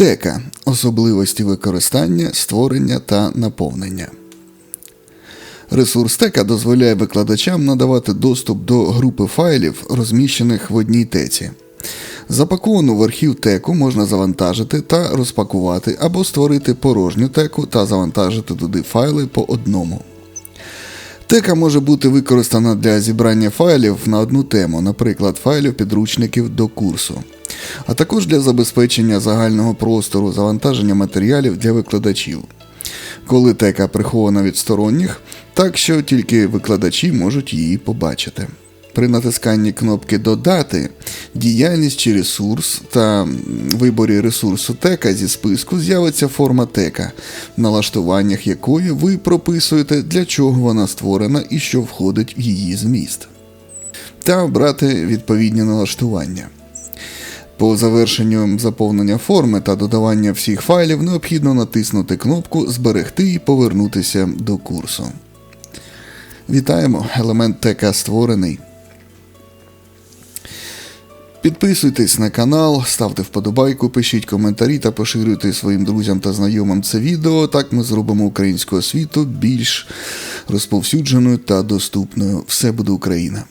Тека особливості використання, створення та наповнення. Ресурс тека дозволяє викладачам надавати доступ до групи файлів, розміщених в одній теці. Запаковану в архів теку можна завантажити та розпакувати або створити порожню теку та завантажити туди файли по одному. Тека може бути використана для зібрання файлів на одну тему, наприклад, файлів підручників до курсу, а також для забезпечення загального простору завантаження матеріалів для викладачів, коли тека прихована від сторонніх, так що тільки викладачі можуть її побачити. При натисканні кнопки Додати діяльність чи ресурс та виборі ресурсу тека зі списку з'явиться форма тека, в налаштуваннях якої ви прописуєте, для чого вона створена і що входить в її зміст, та обрати відповідні налаштування. По завершенню заповнення форми та додавання всіх файлів необхідно натиснути кнопку Зберегти і повернутися до курсу. Вітаємо! Елемент ТК створений. Підписуйтесь на канал, ставте вподобайку, пишіть коментарі та поширюйте своїм друзям та знайомим це відео. Так ми зробимо українську освіту більш розповсюдженою та доступною. Все буде Україна!